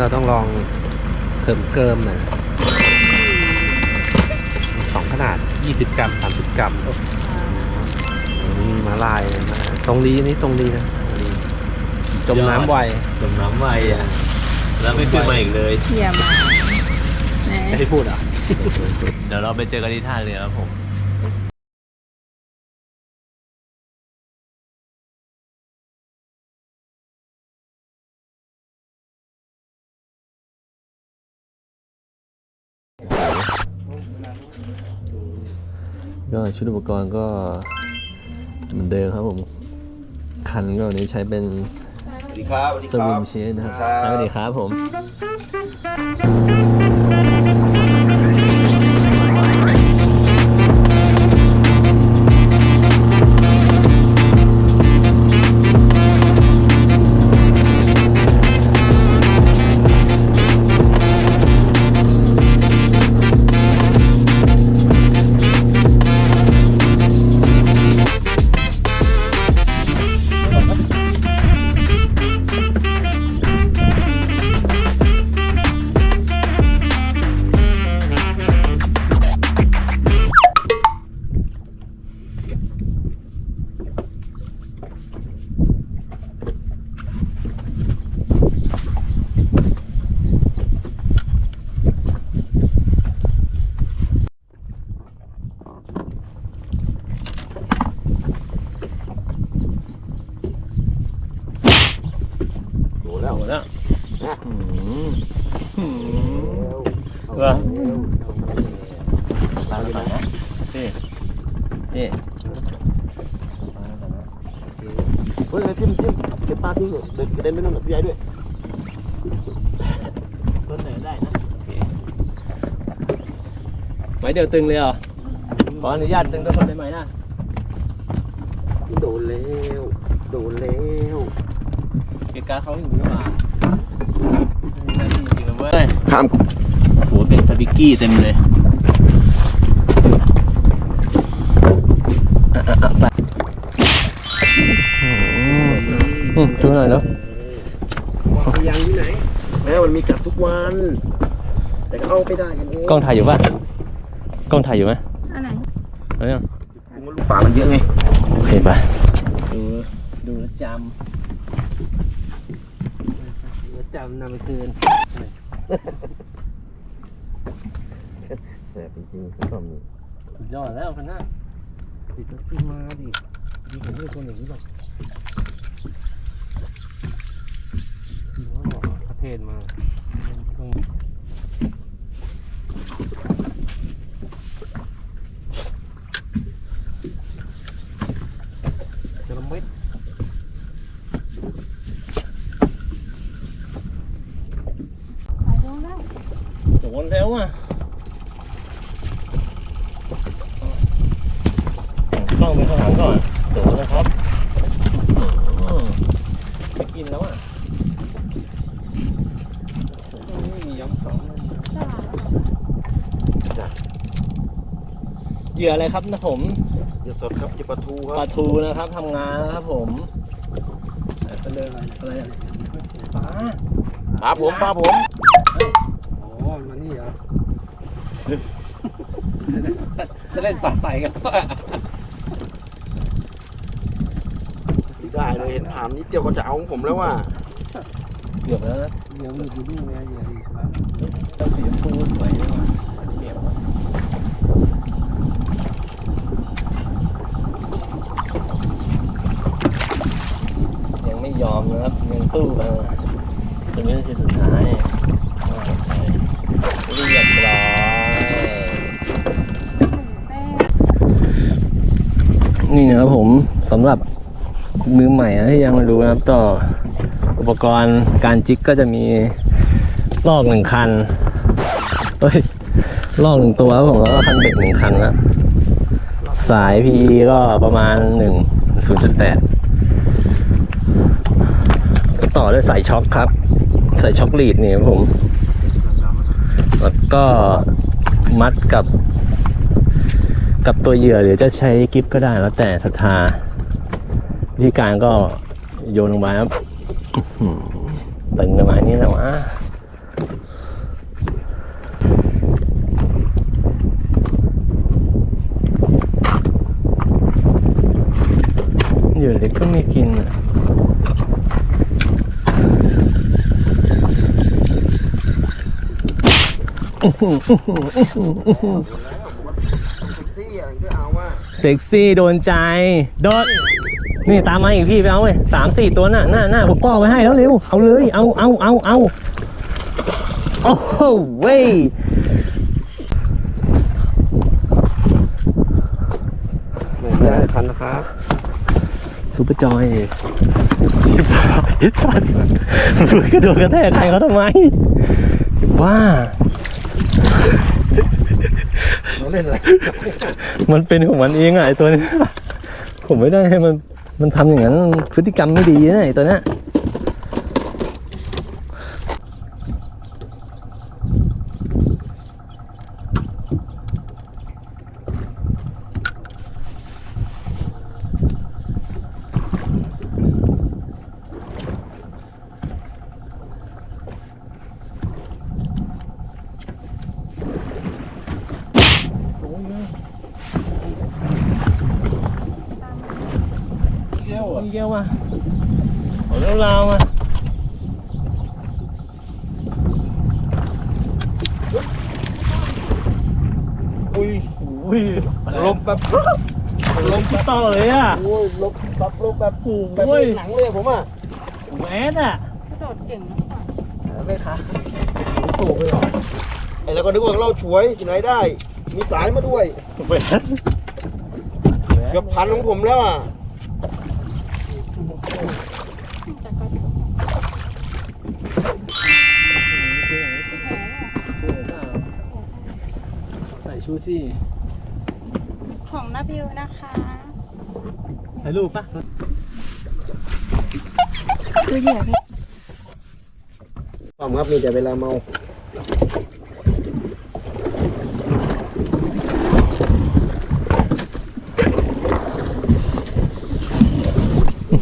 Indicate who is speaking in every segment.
Speaker 1: เราต้องลองเติมเกิมหน่อยสองขนาด 20 กรัม 30 กรัมนี่มาลายเลยนะทรงดีอันนี้ทรงดีนะทรงดีจมน้ำไว
Speaker 2: จมน้ำไวอะ แล้วไม่ขึ้นมาอีกเลย
Speaker 3: เยี่ยมมากไหน
Speaker 1: ไม่ได้พูดเหรอะ
Speaker 2: เดี๋ยวเราไปเจอกันที่ท่าเรือครับผม
Speaker 4: ก็ชุดอุปกรณ์ก็เหมือนเดิมครับผม คันก็วันนี้ใช้เป็น
Speaker 5: สวัสดีครับสวัสดี
Speaker 4: ส
Speaker 5: ค
Speaker 4: วิ
Speaker 5: รับ
Speaker 4: มเชนนะครับ
Speaker 5: ครับ
Speaker 4: สวัสดีครับผม
Speaker 2: ไว้
Speaker 4: เดียวตึงเลยเหรอ ขออนุญาตตึงทุกคนได้ไหมนะ
Speaker 5: โดนแล้วโดนแล้ว
Speaker 4: เกียร์การดเขาอยู่หรือเปล่าจริงๆนะเว้ย
Speaker 5: ข้าม
Speaker 2: หัวเป็นสปิกกี้เต็มเลย
Speaker 4: อืมช่วยหน่อยเนาะ
Speaker 1: ยังที่ไหน
Speaker 5: แม้มันมีกลับทุกวัน แต่ก็เอาไม่ได้กันเอง
Speaker 4: กล้องถ่ายอยู่ป่ะ กล้องถ่ายอยู่ไหม
Speaker 3: อันไหน
Speaker 4: เอายัง
Speaker 5: มันลูกป่ามันเยอะไง
Speaker 4: โอเคไป
Speaker 2: ดู ดูแลวจ
Speaker 1: จำนำไปคืน
Speaker 5: แต่จริงๆผมำ
Speaker 4: สุดยอดแล้วคันหน้า
Speaker 1: ติดรถขึ้นมาดิดีกว่าที่คนอย่างนี้หรอกคือว่าประเทศมาต้อง จะละเม็ด
Speaker 3: ถ่ายลงได้
Speaker 4: โด นแล้วอะแต่งกล้องไปข้างหลังก่อนโดนนะครับอืมไม่กินแล้วอะไม่มีย้ำสอง
Speaker 3: จ้า
Speaker 4: เหยื่ออะไรครับนะผม
Speaker 5: อย่าสดครับอย่าปลาทูค
Speaker 4: ป
Speaker 5: รั
Speaker 4: ลา
Speaker 5: บ
Speaker 4: ทูนะครับทำงานนะครับผมไปเลยอะไรอะปลา
Speaker 5: ปลาผมปลาผม
Speaker 1: อ๋อมานี่เหรอ จะเล่นปลาไต่กันปะ
Speaker 5: ไม่ได้เลยเห็นผ่านนิดเดียวก็จะเอาของผมแล้วว่า
Speaker 4: เกือบแล้วนะ
Speaker 1: เดี๋ยวมันอยู่นี่ไงอย่าดีครับ
Speaker 4: ต้องสีชมพูสวยเลยว่ะเก็บยังไม่ยอมนะครับยังสู้กันจนวินาทีสุดท้าย นี่นะครับผมสำหรับมือใหม่นะที่ยังไม่รู้นะครับ ต่ออุปกรณ์การจิกก็จะมีลอกหนึ่งคันเฮ้ยลอกหนึ่งตัวครับผมแล้วก็คันเบ็ดหนึ่งคันนะสาย PE ก็ประมาณหนึ่งศูนย์จุดแปดต่อด้วยสายช็อคครับ สายช็อคลีดนี่ครับผม แล้วก็มัดกับ กับตัวเหยื่อหรือจะใช้กิฟก็ได้แล้วแต่ศรัทธาที่การก็โยนลงไปครับตึงประมาณนี้แล้วอะอยื่อเล็กก็ไม่กินอะ
Speaker 5: เอาว่า
Speaker 4: เซ็กซี่โดนใจโดดนี่ตามมาอีกพี่ไปเอาเว้ยสามสี่ตัวน่ะหน้าหน้าผมป้อไว้ให้แล้วเร็วเอาเลยเอาเอาเอาเอาโอ้โหเว้ย
Speaker 1: ไม่ได้พันนะครับ
Speaker 4: ซูเปอร์จอยชิบหายสัตว์มึงกระโดดกระแทกใครเขาทำไมว่า
Speaker 5: เราเล่นอะไร
Speaker 4: มันเป็นของมันเองอะไอตัวนี้ ผมไม่ได้ให้มัน มันทำอย่างนั้น พฤติกรรมไม่ดีนะไอตัวเนี้ย เยี่ยวอะเยี่ยวมาเอาแล้วลาวมา
Speaker 5: อุ้ย
Speaker 4: อุ้ย
Speaker 5: ลมแบบ
Speaker 4: ลมต่อเลยอะ
Speaker 5: โอ้ยลมแบบลมแบบแบบ
Speaker 4: โอ้ย
Speaker 5: หนังเลยผมอะ
Speaker 4: แหวนอะ
Speaker 3: กระโดดเก่งมากกว่า
Speaker 5: ไม่ค่ะสูบเลยหรอไอ้แล้วก็นึกว่าเราช่วยที่ไหนได้ มีสายมาด้วย
Speaker 4: แหวน
Speaker 5: เกือบพันของผมแล้วอะ
Speaker 4: ใส่ชูสิ
Speaker 3: ของนาบิวนะคะ
Speaker 4: ถ่ายรูปปะ
Speaker 3: คือเหยื่อพี่
Speaker 5: ความครับมีแต่เวลาเมา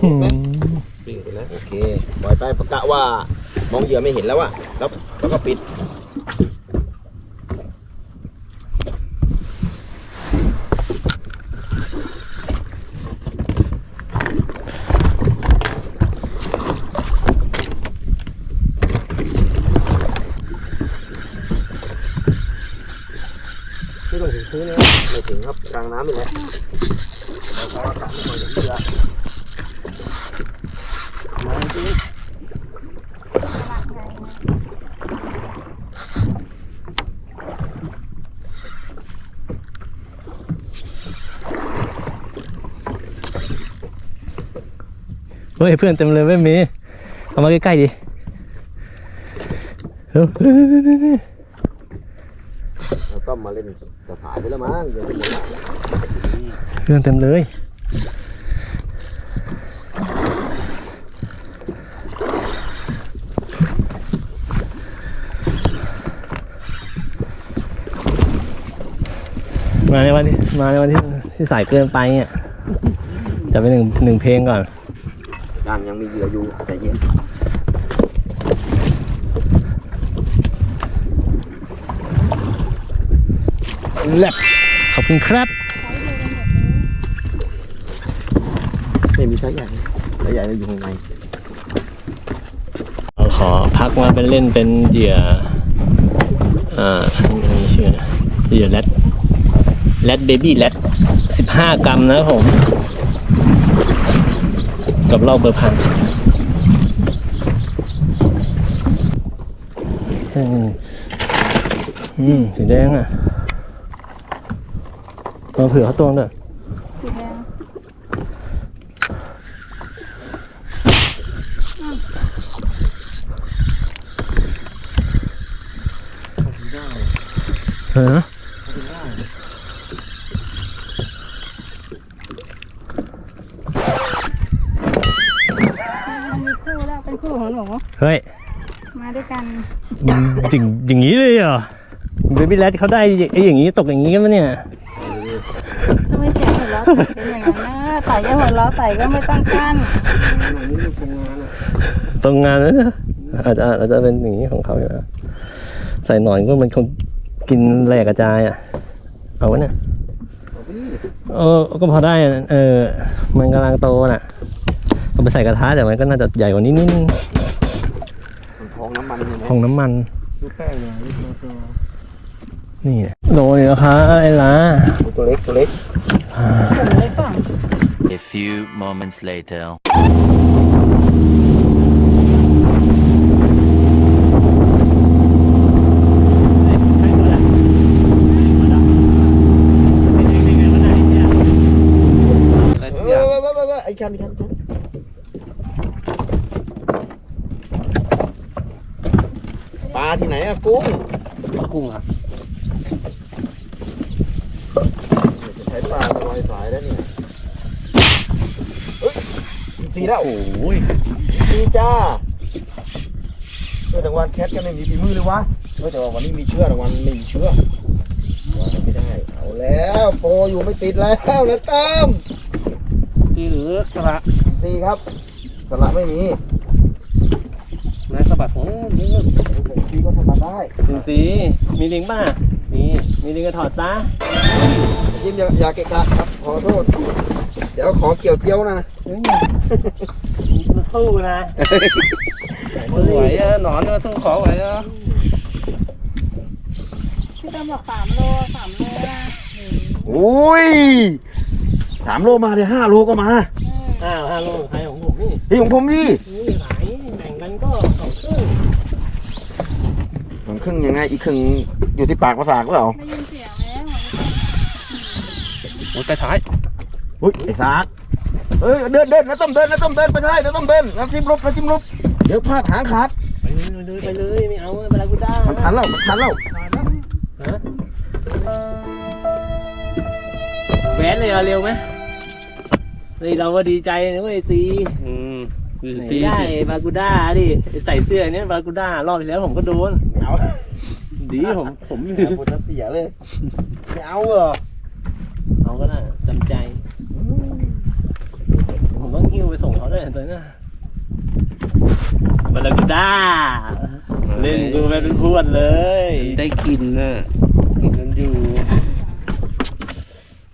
Speaker 1: ปิ่งไปแล้ว
Speaker 5: โอเคปล่อยไปประกะว่ามองเหยื่อไม่เห็นแล้วอะแล้วแล้วก็ปิดไม่ต้องถึงพื้นนะไม่ถึงครับกลางน้ำนี่แหละเราก็อากาศไม่ค่อยเห็นเรือมาจริง
Speaker 4: เฮ้ยเพื่อนเต็มเลยไม่มีเอามาใกล้ๆดิเร็วเร็วเร็วเร็วเรา
Speaker 5: ต้องมาเล่นสถานไปแล้วมั้งเดี๋ยวจะหมดละ
Speaker 4: เพื่อนเต็มเลยมาในวันที่มาในวันที่ที่สายเกินไปเนี่ยจะไปหนึ่งหนึ่งเพลงก่อน
Speaker 5: ด้านยังมีเหยื่ออยู่ใจเย็น
Speaker 4: แลบขอบคุณครับ
Speaker 5: ไม่มีสายใหญ่สายใหญ่เราอยู่ข้างใน
Speaker 4: เราขอพักมาเป็นเล่นเป็นเหยื่อ อ่าอันนี้ชื่ออะไรเหยื่อแรดแรดเบบี้แรดสิบห้ากรัมนะครับผม กับรอบเบอร์พันอืมสีแดงอะเราเผื่อเขาตรงด้วย
Speaker 3: สีแดง
Speaker 4: เออ เบบี้แรดเขาได้ไอ้อย่างนี้ตกอย่างนี้กันปะเนี่ย
Speaker 3: ถ้าไม่เสียงหัวเราะเป็นอย่างนั้นนะต่อยก็หัวเราะใส่ก็ไม่ต้องกั้น
Speaker 4: ตรงงานนะอาจจะอาจจะเป็นอย่างนี้ของเขาอยู่นะใส่หนอนก็มันคงกินแหลกกระจายอะ เอาไว้เนี่ย
Speaker 5: โอเค
Speaker 4: เออก็พอได้นะเออ มันกำลังโตน่ะเอาไปใส่กระทะแต่มันก็น่าจะใหญ่กว่านี้นิดนึง
Speaker 5: มันทองน้ำมันเนี่ยนะ
Speaker 4: ของน้ำมัน
Speaker 5: ดูแป้งเนี่ยนี่ตัวตัว
Speaker 4: นี่โดนแล้วครับไอ้ล้า
Speaker 5: ตัวเล็กตัวเล็ก
Speaker 3: ผมไม่ฟัง
Speaker 6: A few moments later.
Speaker 1: อะไร
Speaker 5: เอ
Speaker 1: ทุกอย่าง
Speaker 5: อว้ว้ไอ้คันไอ้คันปลาที่ไหนอะกุ้ง
Speaker 1: กุ้งอะ
Speaker 5: จะใช้ปลามาลอยสายแล้วเนี่ยเฮ้ยสีแล้ว
Speaker 1: โอ้ย
Speaker 5: สีจ้าเอ อแต่วันแคทกันไม่มีฝีมือเลยวะเออแต่ว่าวันนี้มีเชื่อแต่วันไม่มีเชื่อวันไม่ได้ เอาแล้วโปรอยู่ไม่ติดแล้วนะตั้ม
Speaker 1: ที่หรือกระ
Speaker 5: สีครับสละไม่มี
Speaker 1: นายสะบัดของนี่
Speaker 5: สีก็ทำมาได้
Speaker 4: สินสีมีลิงก์ป่ะ
Speaker 1: นี่
Speaker 4: มีลิงก์ก็ถอดซะ
Speaker 5: ยิ้มอย่าอย่าเกะกะครับขอโทษ เดี๋ยวขอเกี่ยวเจียวนะนะ
Speaker 4: เฮ้ยมันสู้นะ
Speaker 1: ไหวอะหนอนจะมาสู้ขอไหวอะ
Speaker 3: พี่ตั้มบอกสามโลสามโลนะ
Speaker 5: อุ้ยสามโลมาเลยห้าโลก็มา
Speaker 4: อ้าวฮัลโหลใครของผมนี่
Speaker 5: พี่ของผมนี่
Speaker 4: นี่หลายแบ่งกันก็สองครึ่ง
Speaker 5: ผมครึ่งยังไงอีกครึ่งอยู่ที่ปากภาษาหรือเปล่า
Speaker 3: ได้ยินเสียงแล้ว
Speaker 1: โอ้ยไปท้าย
Speaker 5: อุ้ยไอ้สากเอ้ยเดินเดินนะต้มเดินนะต้มเดินไปท้ายนะต้มเดินนะจิ้มลบนะจิ้มลบเดี๋ยวพลาดหางขาด
Speaker 4: ไปเลยไปเลยไม่เอาเวลากูได้
Speaker 5: มันทันแล้วมันทันแล้ว
Speaker 4: ฮะแหวนเลยเอาเร็วไหมเฮ้ยเราก็ดีใจนะเว้ยซี
Speaker 1: อืมคือ
Speaker 4: ไหน
Speaker 1: ตี
Speaker 4: ได้บากูด้าดิใส่เสื้อเนี้ยบากูด้ารอบที่แล้วผมก็โดน
Speaker 5: ไม่เอา
Speaker 4: ดีผมผม
Speaker 5: เอาปวดเสียเลยไม่เอาเหรอ
Speaker 4: เอาก็ได้จำใจ ผมต้องหิ้วไปส่งเขาด้วยตอนนี้ บากูด้าเล่นกูไปเป็นพวดเลย
Speaker 1: ได้กินน่ะกินกันอยู่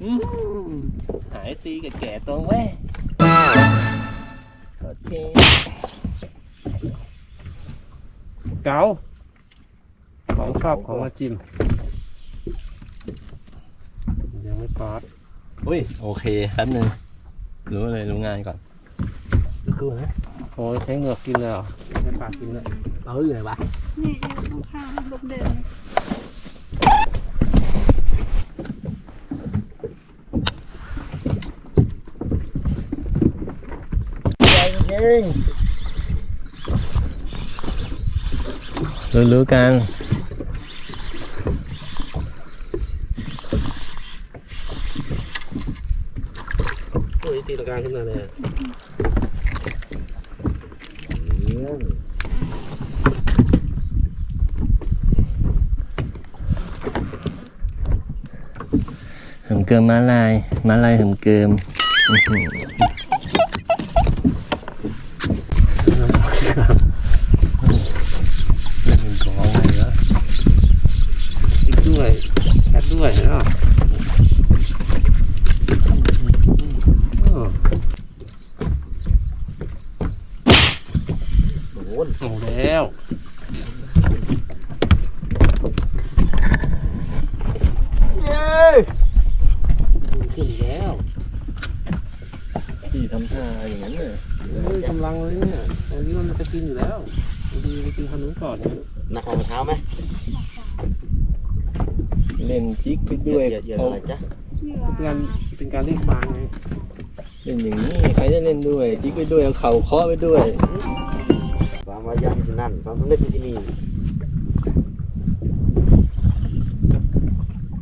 Speaker 4: อืมหายซีกับแก่ตรงเว้ยโอเค
Speaker 1: เกาของชอบของมาจิมยังไม่ปอด
Speaker 4: อุ้ยโอเคแป๊บนึงรู้เลยรู้งานก่อนคือนะ
Speaker 1: โอ้ยใช้เหงือกกินเลยเหรอใช้ปากกินเล
Speaker 5: ริง
Speaker 4: รู้รู้กัน
Speaker 1: โอ้ยตีตรงกลางขึ้นมเลยอะ
Speaker 4: เหิมเกิมม้าลายม้าลายหิมเกิมอื้อหือ
Speaker 1: เล่นเป็นกออีกด้วยแคทด้วยเนาะอ้าว
Speaker 5: โด น
Speaker 1: เอาแล้ว
Speaker 5: เย้
Speaker 1: ขึ้นอีกแล้ว
Speaker 4: พี่ทำท่าอย่างนั้นเลย
Speaker 1: เฮ้ยกำลังเลยเนี่ยตอนนี้มันจะกินอยู่แล้วดีไปกินขนมก่อนเนี่ย
Speaker 5: หนักเอาเท้าไหม
Speaker 4: เล่นจิกไปด้วย
Speaker 5: เหยียดเหยียดอะไรจ๊ะ
Speaker 3: เหยื่อ
Speaker 1: เป็นการเป็นการเรียกปลาไง
Speaker 4: เล่นอย่างนี้ใครจะเล่นด้วยจิกไปด้วยเอาเข่าเคาะไปด้วย
Speaker 5: ค วามวายันที่นั่นความสำเร็จที่นี่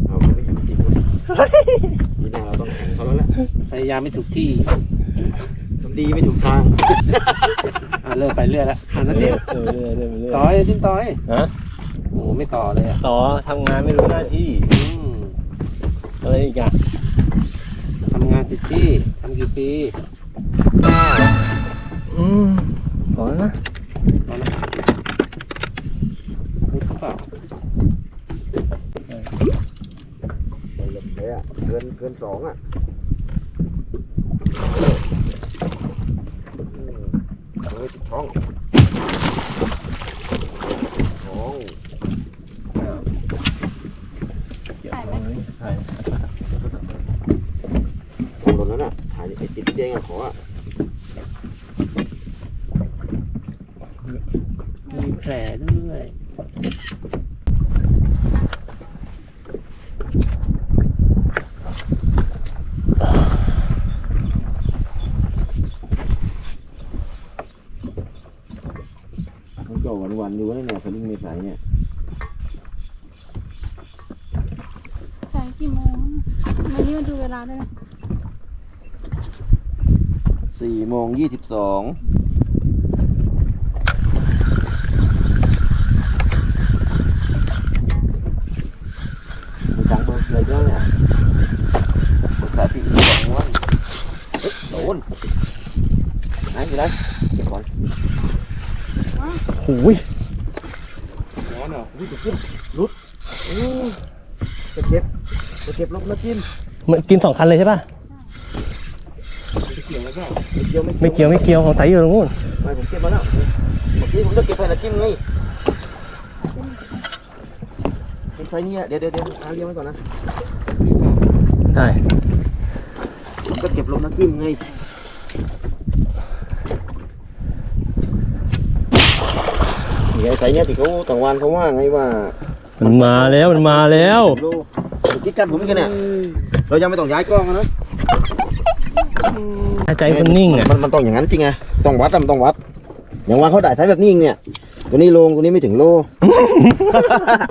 Speaker 5: เอาเขาไม่อยู่จริงเว้ยปีหน้าเราต้องแข่งเขาแล้วแหละ
Speaker 1: พยายามไม่ถูกที่
Speaker 5: ทำดีไม่ถูกทาง
Speaker 1: อะเลิกไปเรื่อยแล้วอะนะจิ๊บ
Speaker 4: เออเรื่อยเรื่อยเรื่อย
Speaker 1: ต่อยจิ้มต่อย
Speaker 4: ฮะ
Speaker 1: โอ้ไม่ต่อเลยอะ
Speaker 4: ต่อทำงานไม่รู้หน้าที่
Speaker 1: อืม
Speaker 4: อะไรอีกอะ
Speaker 1: ทำงานผิดที่ทำกี่ปี
Speaker 4: อืมพอแล้วนะ
Speaker 1: ตอนนั้นรู้หรือเปล่า
Speaker 5: ไปลำโพ เลยอะเกินเกิน สองอะอืมเฮ้ยติดท้องท้อง
Speaker 3: ถ่ายไหม
Speaker 5: โอ้ตรงนั้นอะถ่ายไอ้ติดแดงอะขออะ
Speaker 1: มีแผลด้วย
Speaker 5: วันวันๆอยู่นะเนี่ยสลิงเมษายเนี่ย
Speaker 3: ถ่ายกี่โมงวันนี้มาดูเวลาได้ไหม
Speaker 5: สี่โมงยี่สิบสองมันจังเบอร์เลยก็เนี่ยสายปีกสองวันเฮ้ยโดนไหนอยู่ไหนเก็บก่อน
Speaker 4: โอ้ย
Speaker 5: ร้ อนเหรอวิ่งจะขึ้นรุดอู้จะเก็บจะเก็บลบนะกิน
Speaker 4: มันกินสองคันเลยใช่ป่ะ
Speaker 5: ไม่เกี่ยวแล้วก็ไม่เกี่ยว
Speaker 4: ไม่เกี่ยวไม่เกี่ยวของไตอยู่ตรงนู้น
Speaker 5: ไม่ผมเก็บมาแล้วเมื่อกี้ผมจะเก็บไปนะกินไงเก็บใส่เนี่ยเดี๋ยวเดี๋ยวเดี๋ยวเอาเรียงไว้ก่อนนะ
Speaker 4: ได้
Speaker 5: ผมก็เก็บลงน้ำจิ้มไง ไอ้ใส่เนี่ยที่เขาต่างวันเขาว่าไงว่า
Speaker 4: มันมาแล้วมันมาแล้ว
Speaker 5: ดูจิ๊กจันผมอีกแล้วเนี่ยเรายังไม่ต้องย้ายกล้องอะนะ
Speaker 4: ใจมันนิ่งอะ
Speaker 5: มันมันต้องอย่างนั้นจริงไงต้องวัดมันต้องวัด อย่างว่าเขาได้ใช้แบบนี้เองเนี่ยตัวนี้โลงตัวนี้ไม่ถึงโล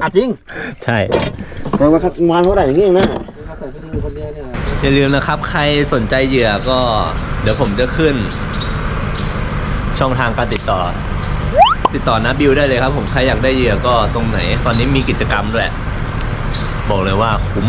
Speaker 5: อะจริง
Speaker 4: ใช่
Speaker 5: แต่ว่าวานเขาได้อย่างนี้เองนะ
Speaker 4: อย่าลืมนะครับ ใครสนใจเหยื่อก็ เดี๋ยวผมจะขึ้น ช่องทางการติดต่อ ติดต่อนะบิวได้เลยครับ ผมใครอยากได้เหยื่อก็ตรงไหน ตอนนี้มีกิจกรรมด้วย บอกเลยว่าคุ้ม